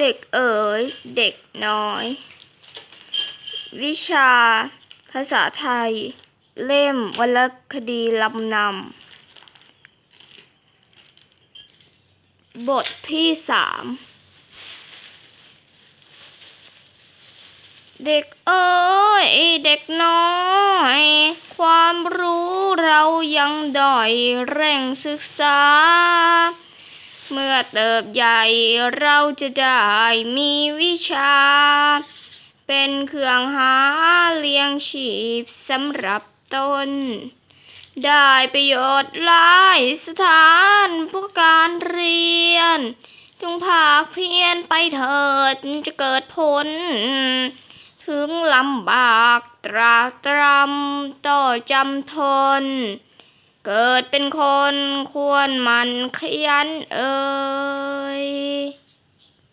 เด็กเอ๋ย เด็กน้อย วิชา ภาษาไทย เล่มวรรณคดีลำนำ บทที่สามเด็กเอ๋ยเด็กน้อย ความรู้เรายังด้อยเร่งศึกษา เมื่อเติบใหญ่เราจะได้มีวิชา เป็นเครื่องหาเลี้ยงชีพสำหรับตน ได้ประโยชน์หลายสถานเพื่อการเรียน จงภาคเพียรไปเถิดจะเกิดผล ถึงลำบากตราตรำต่อจำทน เกิดเป็นคนควรมันขยันเอ่ย